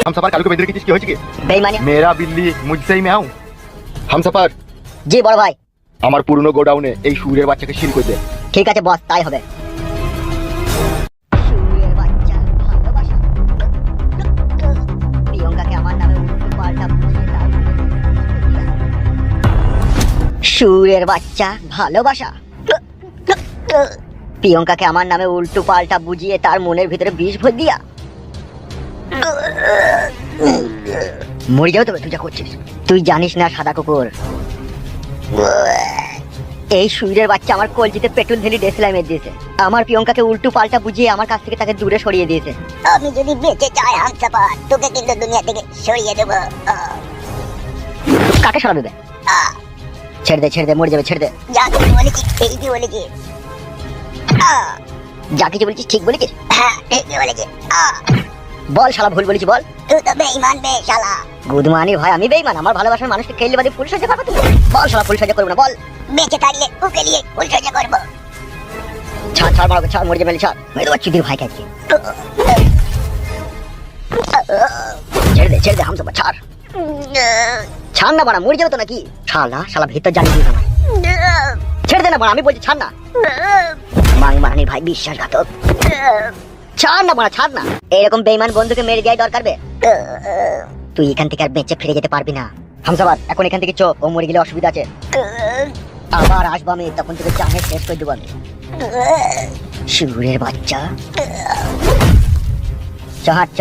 हम सफर कालू के बेदरे की चीज की हो चुकी বেইমানি मेरा बिल्ली मुझसे ही मैं हूँ हम सफर জি বড় ভাই আমার পুরনো গোডাউনে এই সুরের বাচ্চাকে সিল করে দে ঠিক আছে বস তাই হবে শুয়ের বাচ্চা, ভালোবাসা। প্রিয়ঙ্কাকে আমার নামে উল্টো পাল্টা বুঝিয়ে তার সুরের বাচ্চা ভালোবাসা প্রিয়ঙ্কাকে আমার নামে উল্টো পাল্টা বুঝিয়ে তার মনের ভিতরে বিষ ভর দিয়া। মরে যাও তবে তুই যা করছিস। তুই জানিস না সাদা কুকুর। এই সুইরের বাচ্চা আমার কলজিতে পেট্রোল ঢেলি ডেসলাই মেরে দিয়েছে। আমার প্রিয়ঙ্কাকে উল্টো পাল্টা বুঝিয়ে আমার কাছ থেকে তাকে দূরে সরিয়ে দিয়েছে। আমি যদি বেঁচে চাই হামসাপার তোকে কিন্তু দুনিয়া থেকে সরিয়ে দেবো। কাকে সরাবে? ছেড়ে দে ছেড়ে দে মরে যাবে ছেড়ে দে। যা কিছু বলেছি ঠিকই বলেছি। আহ, যা কিছু বলেছিস ঠিক বলেছিস? হ্যাঁ ঠিকই বল শালা ভুল বলেছি বল। তুই তো বেইমান বে শালা। গুদমানি ভাই আমি বেইমান আমার ভালোবাসার মানুষকে খেললে বাদে ফুল সাজা পাবো তুমি। বল শালা ফুল সাজা করব না বল। বেঁচে থাকলে ওকে নিয়ে উল্টো করব। ছাড় ছাড় মারবে ছাড় মরে যাবে ছাড়। মেরে দেবো চিদির ভাই কাছে ছেড়ে দে ছেড়ে দে হামসা ছাড়। ছাড় না বাড়া মরে যাবে তো নাকি? শালা শালা ভিতর জানি আমার ছেড়ে দে না বাড়া আমি বলছি ছাড় না। মাং মারানি ভাই, বিশ্বাসঘাতক। ছাড় না বাড়া ছাড় না। এরকম বেইমান বন্ধুকে মেরে দেওয়াই দরকার তুই এখান থেকে আর বেঁচে ফিরে যেতে পারবি না। হামসাবাদ এখন এখান থেকে চো, ও মরে গেলে অসুবিধা আছে। আবার আসব আমি, তখন তোকে চাহে শেষ করে দেবো আমি। শুরের বাচ্চা। চ চ।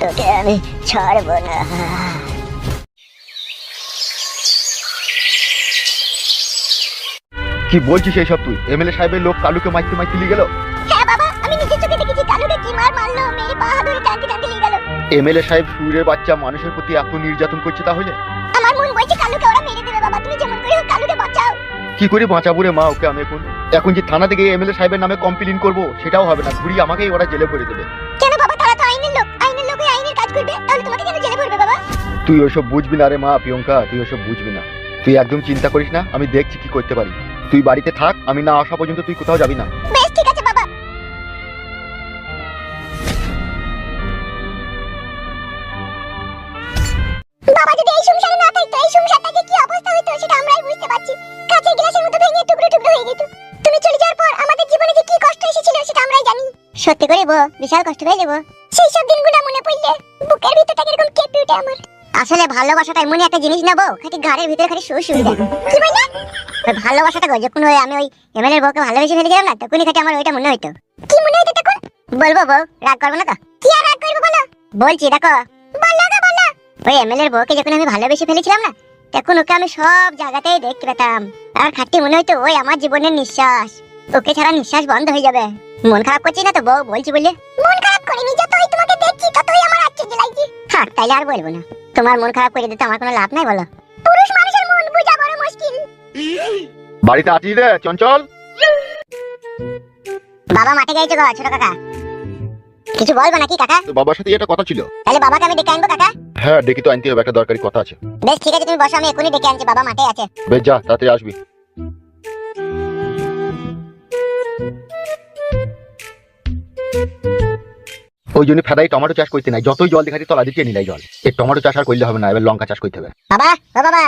তোকে আমি ছাড়বো না। কি বলছিস এইসব তুই? এমএলএ সাহেবের লোক কালুকে মাইতে মাইতে লিয়ে গেল? হ্যাঁ বাবা আমি নিজের চোখে দেখেছি কালুকে কি মার মারলো মেরে পা ধরে টানতে টানতে নিয়ে গেল। এমএলএ সাহেব সুরের বাচ্চা মানুষের প্রতি এত নির্যাতন করছে তাহলে? আমার মন বলছে কালুকে ওরা মেরে দেবে বাবা তুমি যেমন করে হোক কালুকে বাঁচাও। কি করে বাঁচাবো রে মা ওকে আমি এখন? এখন যে থানা থেকে এমএলএ সাহেবের নামে কমপ্লেন করব সেটাও হবে না। ঘুরিয়ে আমাকেই ওরা জেলে করে দেবে। কেন বাবা তারা তো আইনের লোক। আইনের লোক ওই আইনের কাজ করবে তাহলে তোমাকে কেন জেলে ভরবে বাবা? তুই ওসব বুঝবি না রে মা প্রিয়ঙ্কা তুই ওসব বুঝবি না। তুই একদম চিন্তা করিস না আমি দেখছি কি করতে পারি। তুই বাড়িতে থাক আমি না আসা পর্যন্ত তুই কোথাও যাবি না। বেশ ঠিক আছে বাবা। বাবা যদি এই সংসারে না থাকতো এই সংসারটাকে কি অবস্থা হতো সেটা আমরাই বুঝতে পারছি কাঁচের গ্লাসের মতো ভেঙে টুকরো টুকরো হয়ে যেত। তুমি চলে যাওয়ার পর আমাদের জীবনে যে কি কষ্ট এসেছিল সেটা আমরাই জানি। সত্যি করে বো বিশাল কষ্ট হয়ে যাব। সেই সব দিনগুলো মনে পড়লে বুকের ভিতরটা কীরকম কেঁপে ওঠে আমার। আসলে ভালোবাসাটা এমনই একটা জিনিস নেব খালি ঘাড়ের ভিতরে খালি শুয়ে শুয়ে যায় কি বললে? ভালোবাসাটা গো যখন ওই আমি ওই এমএলএর বউকে ভালোবেসে ফেলে গেলাম না, তখনই খালি আমার ওইটা মনে হইতো। কি মনে হইতো তখন? বলব বউ, রাগ করব না তো? কি আর রাগ করব বলো? বলছি, দেখো। বলো গো, বলো। ওই এমএলএর বউকে যখন আমি ভালোবেসে ফেলেছিলাম না, তখন ওকে আমি সব জায়গাতেই দেখতে পেতাম। আর খাট্টি মনে হইতো, ওই আমার জীবনের নিঃশ্বাস। ওকে ছাড়া নিঃশ্বাস বন্ধ হয়ে যাবে। মন খারাপ করছি না তো বউ? বলছি বলে মন খারাপ করিনি, যতই তোমাকে দেখছি, ততই আমার আশ্চর্য লাগছে। থাক, তাইলে আর বলব না। তোমার মন খারাপ করে দিতে আমার কোনো লাভ নাই বলো? পুরুষ মানুষের মন বোঝা বড় মুশকিল। বাড়িতে আছিস রে চঞ্চল? বাবা মাঠে গেছে গো ছোট কাকা। কিছু বলব নাকি কাকা? বাবার সাথে এটা কথা ছিল। তাহলে বাবাকে আমি ডেকে আনব কাকা? হ্যাঁ ডেকে তো আনতে হবে একটা দরকারি কথা আছে। বেশ ঠিক আছে তুমি বসো আমি এখনই ডেকে আনছি বাবা মাঠে আছে। বেশ যা তাড়াতাড়ি আসবি। ওই জন্য ফেদাই টমেটো চাষ করতে নাই। যতই জল দেখাচ্ছি তলা দিকে নিলাই জল। এই টমেটো চাষ আর করলে হবে না এবার লঙ্কা চাষ করতে হবে। বাবা ও বাবা।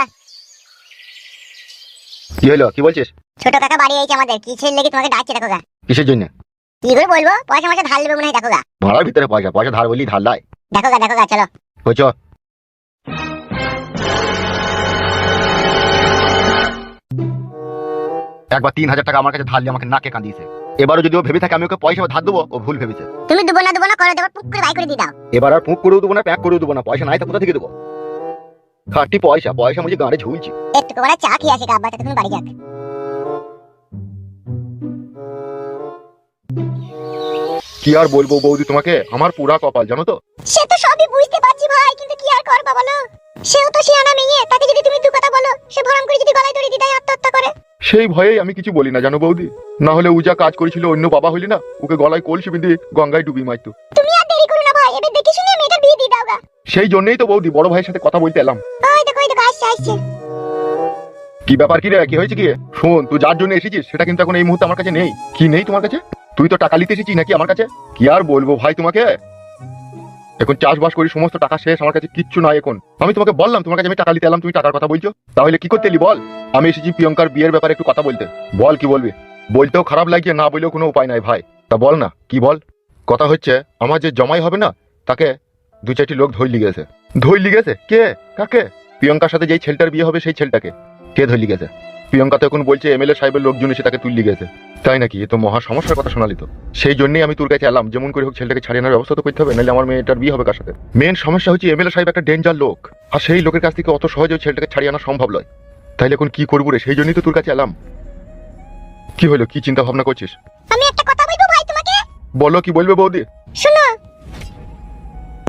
কি হলো? কি বলছিস? ছোট কাকা বাড়ি আইছে আমাদের। কিসের লেগে তোমাকে ডাকছে দেখো গা। কিসের জন্য? কি করে বলব? পয়সা মশা ধার নেবে মনে হয় দেখো গা। ভাড়ার ভিতরে পয়সা। পয়সা ধার বলি ধার লাই। দেখো গা দেখো গা চলো। হয়েছ একবার তিন হাজার টাকা আমার কাছে ধার নিয়ে আমাকে নাকে কাঁদিয়েছে। এবারও যদি ও ভেবে থাকে আমি ওকে পয়সা ধার দেবো ও ভুল ভেবেছে। তুমি দুবো না দুবো না করে দেবো পুক করে বাই করে দিয়ে দাও। এবার আর পুঁক করেও দেবো না প্যাক করেও দেবো না পয়সা নাই তো কোথা থেকে দেবো? খাটি পয়সা পয়সা মুঝে গাড়ে ঝুলছি। একটু করে চা খেয়ে আসে আব্বা তখন বাড়ি যাক। কি আর বলব বৌদি তোমাকে? আমার পুরা কপাল জানো তো? সে তো সবই বুঝতে পারছি ভাই কিন্তু কি আর করবা বলো? সেও তো শিয়ানা মেয়ে তাকে যদি তুমি দু কথা বলো সে ভরম করে যদি গলায় দড়ি দিদায় আত্মহত্যা করে। সেই ভয়েই আমি কিছু বলি না জানো বৌদি? না হলে উজা কাজ করেছিল অন্য বাবা হইলি না? ওকে গলায় কলসি বেঁধে গঙ্গায় ডুবি মারতো। তুমি আর দেরি করো না ভাই এবার দেখে শুনে মেয়েটার বিয়ে দিয়ে দাও সেই জন্যই তো বৌদি বড় ভাইয়ের সাথে কথা বলতে এলাম। ওই দেখো ওই দেখো আসছে আসছে। কি ব্যাপার কি রে কি হয়েছে কি? শোন তুই যার জন্য এসেছিস সেটা কিন্তু এখন এই মুহূর্তে আমার কাছে নেই। কি নেই তোমার কাছে? তুই তো টাকা নিতে এসেছিস নাকি আমার কাছে? কি আর বলব ভাই তোমাকে? এখন চাষবাস করি, সমস্ত টাকা শেষ, আমার কাছে কিচ্ছু নাই এখন। আমি তোমাকে বললাম, তোমার কাছে আমি টাকা নিতে এলাম, তুমি টাকার কথা বলছো। তাহলে কি করতে বল? আমি এসেছি প্রিয়ঙ্কার বিয়ের ব্যাপারে একটু কথা বলতে। বল কি বলবি? বলতেও খারাপ লাগছে না বললেও কোনো উপায় নাই ভাই। তা বল না, কি বল? কথা হচ্ছে, আমার যে জমাই হবে না, তাকে দু চারটি লোক ধৈর্য গেছে। ধৈর্য গেছে? কে? কাকে? প্রিয়ঙ্কার সাথে যেই ছেলেটার বিয়ে হবে সেই ছেলেটাকে। কে ধৈর্য গেছে? প্রিয়ঙ্কা তো এখন বলছে এমএলএ সাহেবের লোকজন এসে তাকে তুললি গেছে। তাই নাকি? এ তো মহা সমস্যার কথা শোনালি তো। সেই জন্যই আমি তোর কাছে এলাম যেমন করে হোক ছেলেটাকে ছাড়িয়ে আনার ব্যবস্থা তো করতে হবে নাহলে আমার মেয়েটার বিয়ে হবে কার সাথে? মেন সমস্যা হচ্ছে এমএলএ সাহেব একটা ডেঞ্জার লোক আর সেই লোকের কাছ থেকে অত সহজে ওই ছেলেটাকে ছাড়িয়ে আনা সম্ভব নয়। তাইলে এখন কি করব রে? সেই জন্যই তো তোর কাছে এলাম। কি হলো? কি চিন্তা ভাবনা করছিস? আমি একটা কথা বলব ভাই তোমাকে? বলো কি বলবে বৌদি? শোনো।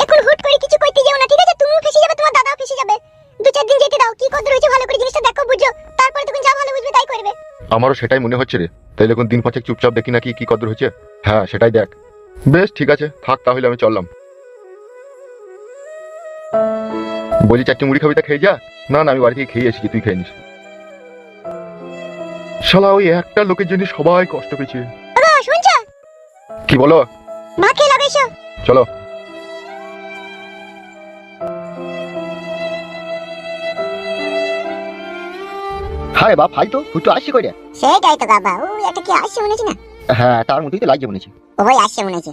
এখন হুট করে কিছু করতে যেও না ঠিক আছে? তুমিও ফেসে যাবে তোমার দাদাও ফেসে যাবে। দু চার দিন যেতে দাও। কি কত রয়েছে ভালো করে জিনিসটা দেখো বুঝো। তারপরে তুমি যা ভালো বুঝবে তাই করবে। আমারও সেটাই মনে হচ্ছে রে। তাইলে এখন দিন পাঁচেক চুপচাপ দেখি নাকি কি কদর হচ্ছে হ্যাঁ সেটাই দেখ। বেশ ঠিক আছে থাক তাহলে আমি চললাম। বলি চারটে মুড়ি খাবি তা খেয়ে যা? না না আমি বাড়ি থেকে খেয়ে এসেছি তুই খেয়ে নিস। শালা ওই একটা লোকের জন্য সবাই কষ্ট পেয়েছে। কি বলো? চলো। হ্যাঁ বাপ হাই তো তো আসছি কইরে সেটাই তো বাবা ও একটা কি আসছে মনে না? হ্যাঁ তার মধ্যেই তো লাগছে মনে হচ্ছে। ও ভাই আসছে মনে হচ্ছে।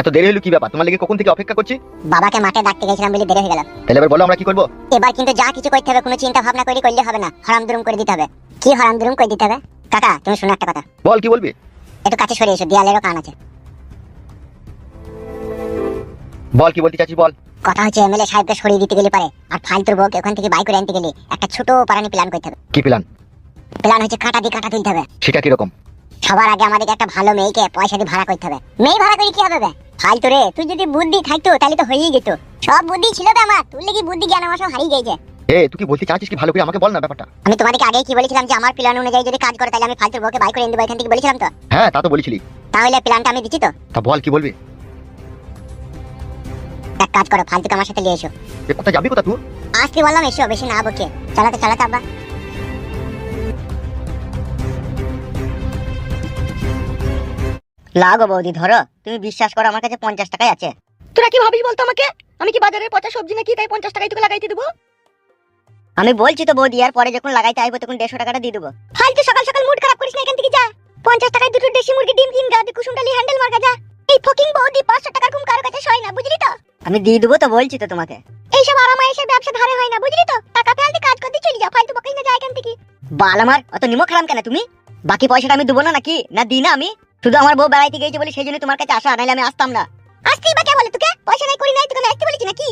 এত দেরি হলো কি ব্যাপার? তোমার লেগে কখন থেকে অপেক্ষা করছি? বাবাকে মাঠে ডাকতে গেছিলাম বলে দেরি হয়ে গেল। তাহলে এবার বলো আমরা কি করব? এবার কিন্তু যা কিছু করতে হবে কোনো চিন্তা ভাবনা করে করলে হবে না। হারাম দুরুম করে দিতে হবে। কি হারাম দুরুম করে দিতে হবে? কাকা তুমি শোনো একটা কথা। বল কি বলবি? একটু কাছে সরে এসো দেয়ালেরও কান আছে। বল কি বলতে চাচ্ছিস বল? কথা হচ্ছে এমএলএ সাহেবকে সরিয়ে দিতে গেলে পারে। আর ফালতুর বউকে ওখান থেকে বাই করে আনতে গেলে একটা ছোট পারানি প্ল্যান করতে হবে। কি প্ল্যান প্ল্যান হচ্ছে কাঁটা দিয়ে কাঁটা তুলতে হবে। সেটা কীরকম? সবার আগে আমাদেরকে একটা ভালো মেয়েকে পয়সা দিয়ে ভাড়া করতে হবে। মেয়ে ভাড়া করে কি হবে বে? ফালতু রে তুই যদি বুদ্ধি থাকতো তাহলে তো হয়েই যেত। সব বুদ্ধি ছিল বে আমার তুই কি বুদ্ধি জ্ঞান আমার সব হারিয়ে গেছে এ তুই কি বলতে চাচ্ছিস কি ভালো করে? আমাকে বল না ব্যাপারটা। আমি তোমাদেরকে আগেই কি বলেছিলাম যে আমার প্ল্যান অনুযায়ী যদি কাজ করে তাহলে আমি ফালতুর বউকে বাই করে এনে দেবো এখান থেকে বলেছিলাম তো? হ্যাঁ তা তো বলেছিলি। তাহলে প্ল্যানটা আমি দিচ্ছি তো? তা বল কি বলবি? এক কাজ করো ফালতুকে আমার সাথে নিয়ে এসো কোথায় যাবি কোথা তুই আজকে বললাম এসো বেশি না বকে। চালাতে চালাতে আব্বা। লাগো বৌদি ধরো তুমি বিশ্বাস করো আমার কাছে পঞ্চাশ টাকাই আছে। তোরা কি ভাবিস বলতো আমাকে? আমি কি বাজারের পচা সবজি নাকি তাই পঞ্চাশ টাকায় তোকে লাগাইতে দেবো? আমি বলছি তো বৌদি আর পরে যখন লাগাইতে আইবো তখন দেড়শো টাকাটা দিয়ে দেবো। ফালতু সকাল সকাল মুড খারাপ করিস না এখান থেকে যা। পঞ্চাশ টাকায় দুটো দেশি মুরগি ডিম কিন গা কুসুম ডালি হ্যান্ডেল মার্কা যা। এই ফকিং বৌদি পাঁচশো টাকার কম কারও কাছে সয় না বুঝলি তো? আমি দিয়ে দেবো তো বলছি তো তোমাকে। এইসব আরামায়েশের ব্যবসা ধারে হয় না বুঝলি তো? টাকা ফেলতে কাজ করতে চলে যা ফালতু বকাই না যায় এখান থেকে বাল আমার অত নিমক খেলাম কেন তুমি? বাকি পয়সাটা আমি দেবো না নাকি? না দিই না আমি? শুধু আমার বউ বেড়াইতে গেছে বলে সেই জন্য তোমার কাছে আসা নাইলে আমি আসতাম না। আসতেই বা কে বলে তোকে? পয়সা নাই করি নাই তোকে আমি আসতে বলেছি নাকি?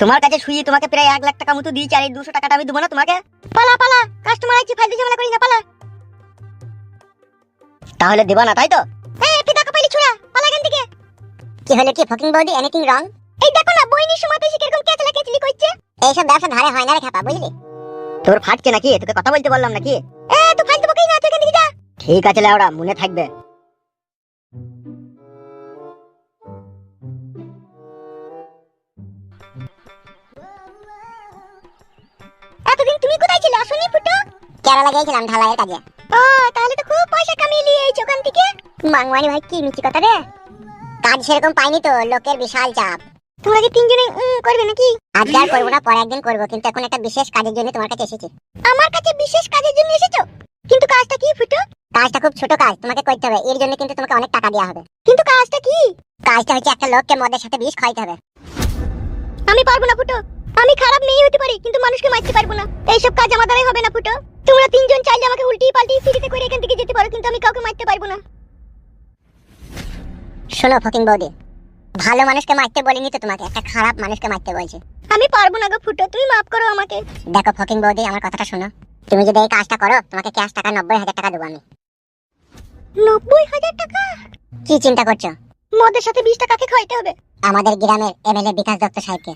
তোমার কাছে শুয়ে তোমাকে প্রায় এক লাখ টাকা মতো দিয়েছি আর এই দুশো টাকাটা আমি দেবো না তোমাকে? পালা পালা কাস্টমার আছে ফালতু ঝামেলা করি না পালা। তাহলে দেবা না তাই তো? এই একটু টাকা পাইলি ছুড়া পালা এখান থেকে। কি হলো কি ফকিং বডি এনিথিং রং এই দেখো না বইনির সময় তো এসে কীরকম কেচলা কেচলি করছে? এইসব ব্যবসা ধারে হয় না রে খাপা বুঝলি? তোর ফাটছে নাকি? তোকে কথা বলতে বললাম নাকি? এ তুই ফালতু বকেই না থেকে যা। ঠিক আছে লাউড়া মনে থাকবে। এতদিন তুমি কোথায় ছিলে? আসনি ফুটো? কেরালা গিয়েছিলাম ঢালাইয়ের কাজে। ও তাহলে তো খুব পয়সা কামিয়ে নিয়ে এইছো ওখান থেকে। মাংমানি ভাই কি মিষ্টি কথা রে। কাজ সেরকম পাইনি তো লোকের বিশাল চাপ। তোমরা কি তিনজনে উম, করবে নাকি? আজকে আর করব না পরে একদিন করব কিন্তু এখন একটা বিশেষ কাজের জন্য তোমার কাছে এসেছি। আমার কাছে বিশেষ কাজের জন্য এসেছ? কিন্তু কাজটা কি ফুটো? কাজটা খুব ছোট কাজ তোমাকে করতে হবে এর জন্য কিন্তু তোমাকে অনেক টাকা দেওয়া হবে। কিন্তু কাজটা কি? কাজটা হচ্ছে একটা লোককে মদের সাথে বিষ খাইতে হবে। আমি পারব না ফুটো। আমি খারাপ মেয়ে হতে পারি কিন্তু মানুষকে মারতে পারব না। এইসব কাজ আমার দ্বারাই হবে না ফুটো। তোমরা তিনজন চাইলে আমাকে উল্টি পাল্টি ফিরিতে করে এখান থেকে যেতে পারো কিন্তু আমি কাউকে মারতে পারব না। শোনো ফকিং বৌদি ভালো মানুষকে মারতে বলিনি তো তোমাকে একটা খারাপ মানুষকে মারতে বলছি। আমি পারব না গো ফুটো তুমি মাফ করো আমাকে। দেখো ফকিং বৌদি আমার কথাটা শোনো। তুমি যদি এই কাজটা করো তোমাকে ক্যাশ টাকা নব্বই হাজার টাকা দেবো আমি। নব্বই হাজার টাকা? কি চিন্তা করছ? মদের সাথে বিশ টাকাকে খাইতে হবে। আমাদের গ্রামের এমএলএ বিকাশ দত্ত সাহেবকে।